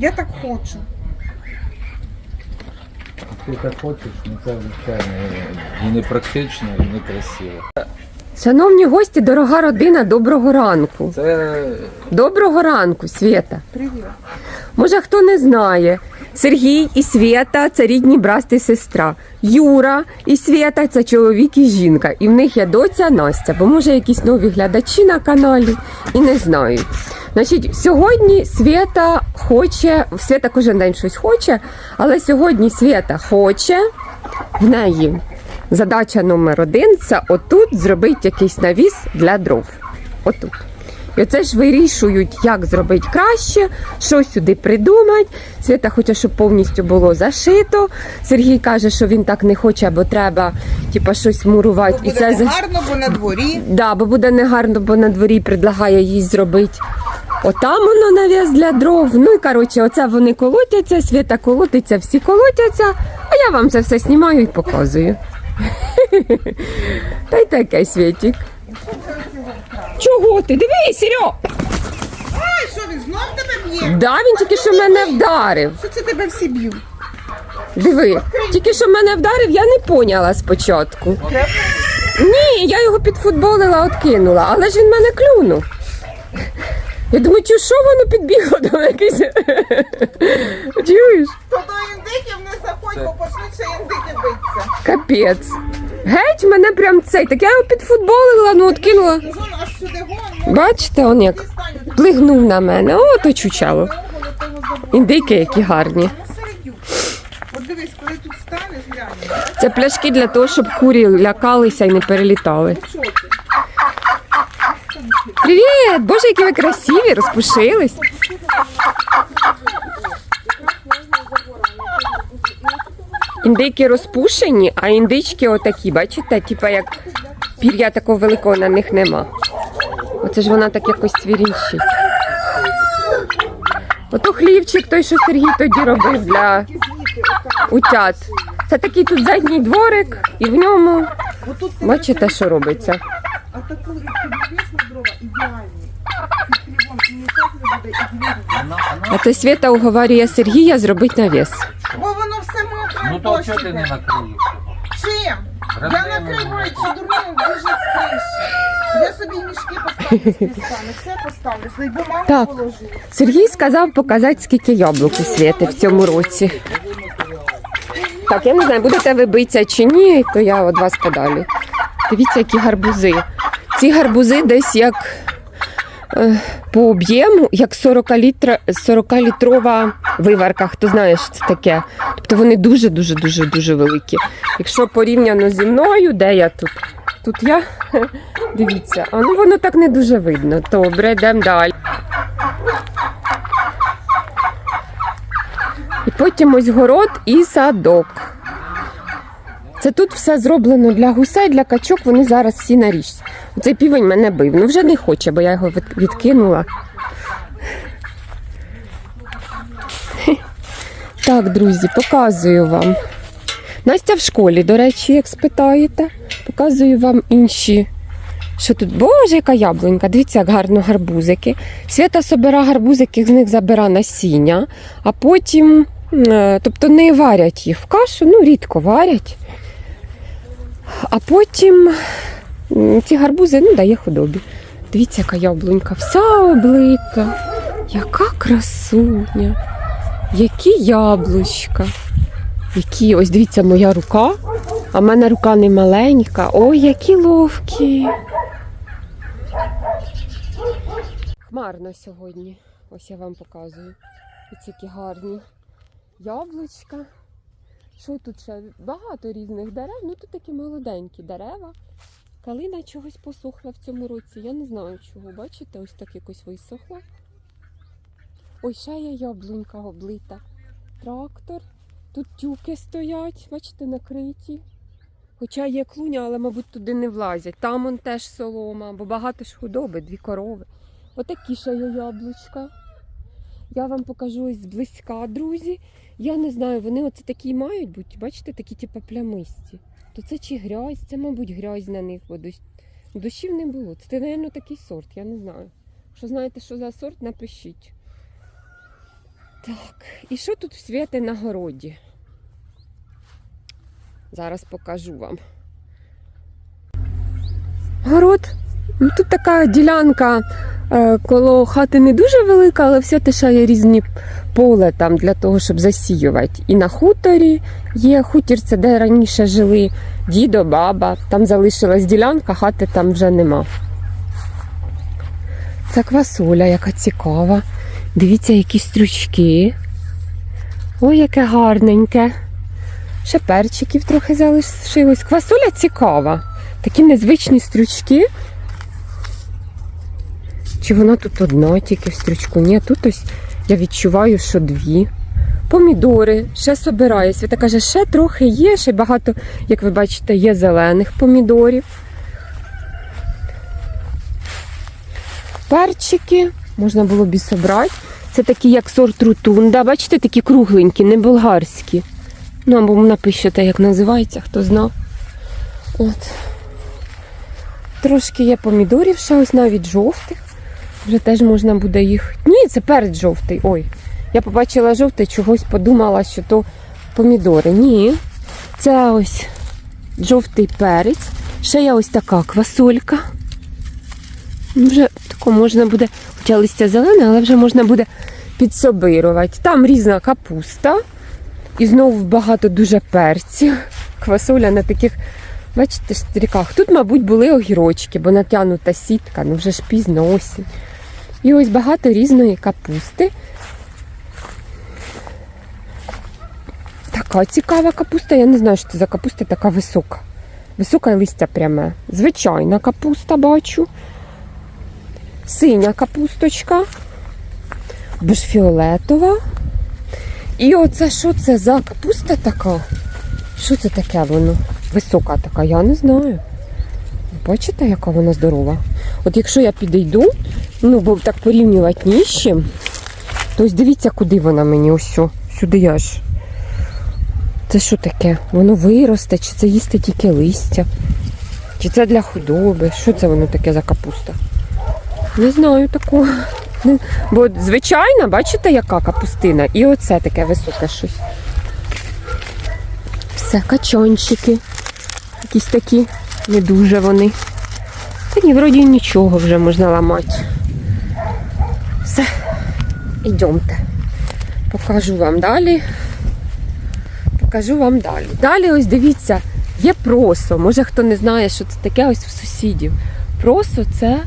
Я так хочу. Ти так хочеш, ну це звичайно і непрактично, і некрасиво. Шановні гості, дорога родина, доброго ранку. Це Доброго ранку, Свята. Привіт. Може, хто не знає, Сергій і Свята це рідні брат і сестра. Юра і Свята це чоловік і жінка. І в них є доця Настя, бо може якісь нові глядачі на каналі і не знають. Значить, сьогодні Свята хоче, Свята кожен день щось хоче, але сьогодні Свята хоче в неї. Задача номер один це отут зробити якийсь навіс для дров. Отут. І оце ж вирішують, як зробити краще, що сюди придумати. Свята хоче, щоб повністю було зашито. Сергій каже, що він так не хоче, бо треба типа, щось мурувати. Бо буде гарно, бо на дворі. Да, бо буде негарно, бо на дворі предлагає їй зробити. Отам воно нав'яз для дров. Ну і коротше, оце вони колотяться, свята колотиться, всі колотяться, а я вам це все знімаю і показую. Та й таке світік. Чого ти? Дивись, Серьо! Ай, що він знов тебе б'є? Да, він тільки що мене вдарив. Що це тебе всі б'ють? Диви, тільки що мене вдарив, я не поняла спочатку. Ні, я його підфутболила, откинула, але ж він мене клюнув. Я думаю, чи що воно підбігло до якийсь. Чуєш? То до індиків не заходь, бо ще індики битися. Капець. Геть мене прям цей. Так я його підфутболила, ну откинула. Вон аж сюди гон, ну Бачите, он як плигнув на мене. О, то чучало. Індики які гарні. Ну, середю. От дивись, коли тут станеш, глянь. Це пляшки для того, щоб курі лякалися і не перелітали. Привіт! Боже, які ви красиві, розпушились. Індики розпушені, а індички отакі, бачите, типа як пір'я такого великого на них нема. Оце ж вона так якось цвірінчить. Ото хлівчик, той, що Сергій тоді робив для утят. Це такий тут задній дворик, і в ньому бачите, що робиться. А то Свята уговорює Сергія зробити навіс. Бо воно все мокре. ну то чого ти не накриєш? Чим? Я накриваю цю дурнину дуже з. Я собі мішки поставлю з пісками, все поставлю, бумагу Так. положу. Сергій сказав показати, скільки яблук у Світи в цьому році. Так, я не знаю, будете ви битися чи ні, то я від вас подалі. Дивіться, які гарбузи. Ці гарбузи десь як по об'єму, як 40 літра, 40 літрова виварка. Хто знає, що це таке. Тобто вони дуже, дуже, дуже, дуже великі. Якщо порівняно зі мною, де я тут? Тут я. Дивіться, а ну воно так не дуже видно. Добре, йдемо далі. І потім ось город і садок. Це тут все зроблено для гусей, для качок, вони зараз всі на річці. Оцей півень мене бив. Ну вже не хоче, бо я його відкинула. Так, друзі, показую вам. Настя в школі, до речі, як спитаєте, показую вам інші. Що тут? Боже, яка яблунька! Дивіться, як гарно гарбузики. Свята собира гарбузики, з них забира насіння, а потім, е, тобто не варять їх в кашу, ну рідко варять. А потім ці гарбузи ну, дає худобі. Дивіться, яка яблунька, вся облита. Яка красуня, які яблучка. Які, ось дивіться, моя рука, а в мене рука не маленька. Ой, які ловкі. Хмарно сьогодні. Ось я вам показую. Ось які гарні яблучка. Що тут ще? Багато різних дерев. Ну тут такі молоденькі дерева. Калина чогось посохла в цьому році. Я не знаю чого. Бачите, ось так якось висохла. Ой, ще є яблунька облита. Трактор. Тут тюки стоять, бачите, накриті. Хоча є клуня, але, мабуть, туди не влазять. Там он теж солома, бо багато ж худоби, дві корови. Отакі ще є яблучка. Я вам покажу зблизька, друзі. Я не знаю, вони оце такі мають бути, бачите, такі типу плямисті. То це чи грязь, це, мабуть, грязь на них, бо дощів не було. Це, мабуть, такий сорт, я не знаю. Якщо знаєте, що за сорт, напишіть. Так, і що тут в світи на городі? Зараз покажу вам. Город. Ну, тут така ділянка коло хати не дуже велика, але все те, що є різні поле там для того, щоб засіювати. І на хуторі є хутір, це де раніше жили дідо, баба. Там залишилась ділянка, хати там вже нема. Це квасоля, яка цікава. Дивіться, які стрючки. Ой, яке гарненьке. Ще перчиків трохи залишилось. Квасоля цікава. Такі незвичні стрючки. Чи вона тут одна тільки в стрючку? Ні, тут ось я відчуваю, що дві. Помідори, ще собираю. Свята каже, ще трохи є, ще багато, як ви бачите, є зелених помідорів. Перчики можна було б і собрати. Це такі, як сорт рутунда. Бачите, такі кругленькі, не болгарські. Ну, або напишете, як називається, хто знав. От. Трошки є помідорів, ще ось навіть жовтих. Вже теж можна буде їх. Ні, це перець жовтий. Ой. Я побачила жовтий, чогось подумала, що то помідори. Ні. Це ось жовтий перець. Ще є ось така квасолька. Ну, Вже тако можна буде, хоча листя зелене, але вже можна буде підсобирувати. Там різна капуста. І знову багато дуже перців. Квасоля на таких, бачите, стріках. Тут, мабуть, були огірочки, бо натягнута сітка, ну вже ж пізно осінь. І ось багато різної капусти. Така цікава капуста. Я не знаю, що це за капуста така висока. Високе листя пряме. Звичайна капуста бачу. Синя капусточка. Ж фіолетова. І оце що це за капуста така? Що це таке воно? Висока така, я не знаю. Бачите, яка вона здорова? От якщо я підійду, ну, бо так порівнювати ні з чим, то дивіться, куди вона мені ось сюди я ж. Це що таке? Воно виросте, чи це їсти тільки листя? Чи це для худоби? Що це воно таке за капуста? Не знаю такого. Бо звичайна, бачите, яка капустина? І оце таке високе щось. Все, качанчики. Якісь такі, не дуже вони. Та ні, вроді нічого вже можна ламати. Все, йдемте. Покажу вам далі. Покажу вам далі. Далі ось дивіться, є просо. Може хто не знає, що це таке ось в сусідів. Просо це,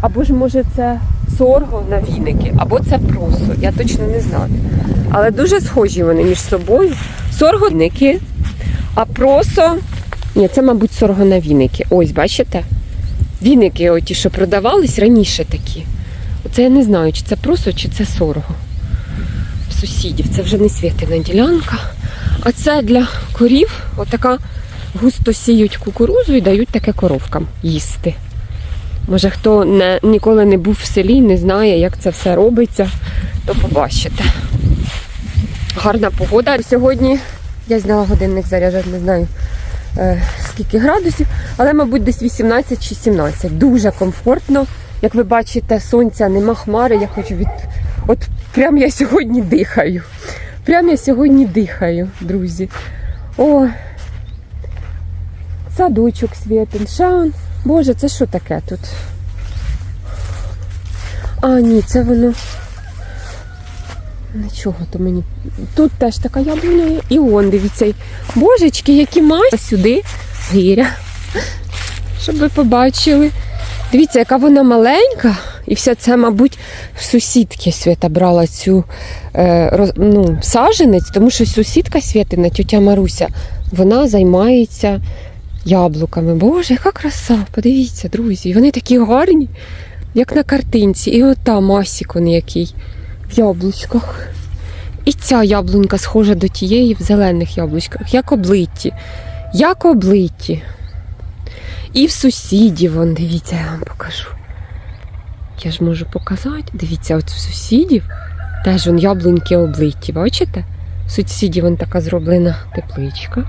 або ж може це сорго на віники, або це просо. Я точно не знаю. Але дуже схожі вони між собою. Сорго віники, а просо. Ні, це, мабуть, сорго на віники. Ось, бачите? Віники, оті, що продавались раніше такі. Оце я не знаю, чи це просо, чи це сорго. В сусідів. Це вже не світина ділянка. А це для корів, отака густо сіють кукурузу і дають таке коровкам їсти. Може, хто не, ніколи не був в селі, не знає, як це все робиться, то побачите. Гарна погода. Сьогодні я зняла годинник заряджати, не знаю е, скільки градусів, але, мабуть, десь 18 чи 17. Дуже комфортно. Як ви бачите, сонця нема хмари, я хочу від. От прям я сьогодні дихаю. Прям я сьогодні дихаю, друзі. О, садочок світин, шаун. Боже, це що таке тут? А, ні, це воно. Нічого то мені. Тут теж така яблуня. І он, дивіться. Божечки, які мають сюди гиря. Щоб ви побачили. Дивіться, яка вона маленька. І вся це, мабуть, сусідки Свята брала цю е, ну, саженець, тому що сусідка Святина, тетя Маруся, вона займається яблуками. Боже, яка краса! Подивіться, друзі, вони такі гарні, як на картинці. І от там масік он який в яблучках. І ця яблунька схожа до тієї в зелених яблучках, як облиті. Як облиті. І в сусідів, вон, дивіться, я вам покажу. Я ж можу показати. Дивіться, от в сусідів теж вон яблуньки облиті, бачите? В сусідів вон така зроблена тепличка.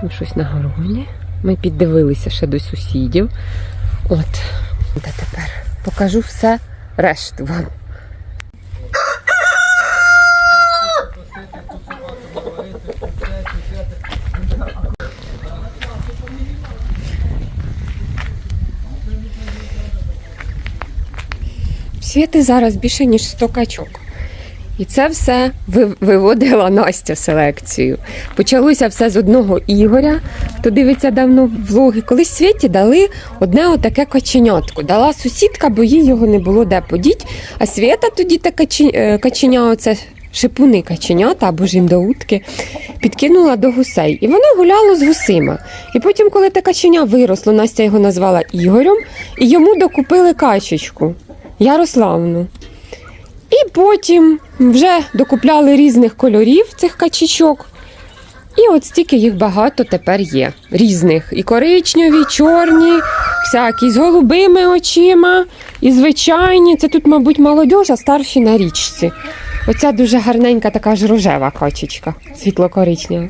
Там щось на гороні. Ми піддивилися ще до сусідів. От. Та тепер покажу все решту вам. Світи зараз більше, ніж 100 качок. І це все виводила Настя селекцію. Почалося все з одного Ігоря, хто дивиться давно влоги. Колись Світі дали одне отаке каченятко. Дала сусідка, бо їй його не було де подіть. А Свята тоді те е, каченя, оце шипуни каченята або ж індоутки, підкинула до гусей. І воно гуляло з гусима. І потім, коли те каченя виросло, Настя його назвала Ігорем, і йому докупили качечку Ярославну. І потім вже докупляли різних кольорів цих качечок. І от стільки їх багато тепер є. Різних. І коричневі, і чорні, всякі з голубими очима, і звичайні. Це тут, мабуть, молодь, а старші на річці. Оця дуже гарненька така ж рожева качечка, світло-коричнева.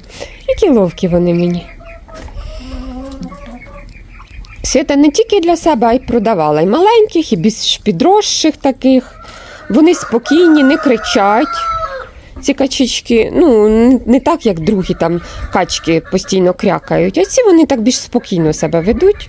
Які ловкі вони мені. Свята не тільки для себе, а й продавала. І маленьких, і більш підросших таких. Вони спокійні, не кричать. Ці качечки, ну, не так, як другі там качки постійно крякають, а ці вони так більш спокійно себе ведуть.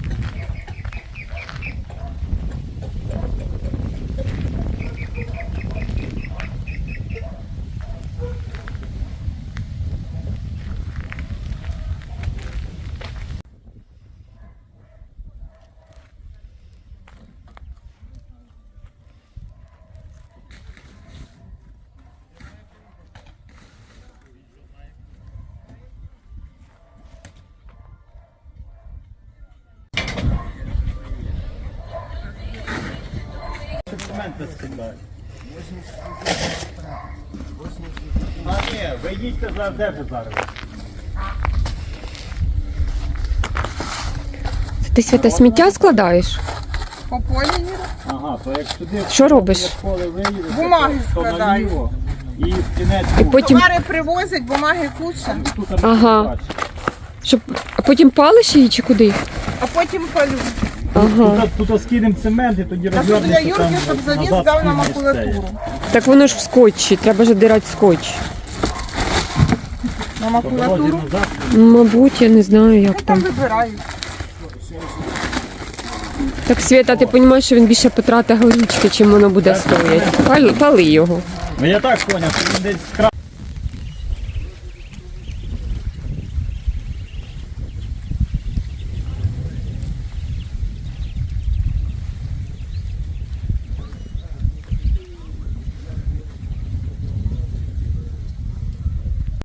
А ні, ви їдьте за де ви зараз? Ти свята сміття складаєш? По полі їду. Ага, то як туди Що робиш? як поле виїдете, Бумаги то, то складаю. наліво і в кінець І потім, Товари привозять, бумаги куча, Тут Ага. бачиш. щоб, а потім палиш її чи куди? а потім палю. Ага. Тут, тут скинемо цемент і тоді тут для розвернеться Юрки, там щоб завіз назад дав на скинеш макулатуру. Так воно ж в скотчі, треба ж одирати скотч. На. Макулатуру. назад. Мабуть, я не знаю, як Там там. вибирають. Так, Свята, ти розумієш, що він більше потратить горічки, чим воно буде стояти. Пали, пали його. Ну я так поняв, що він десь з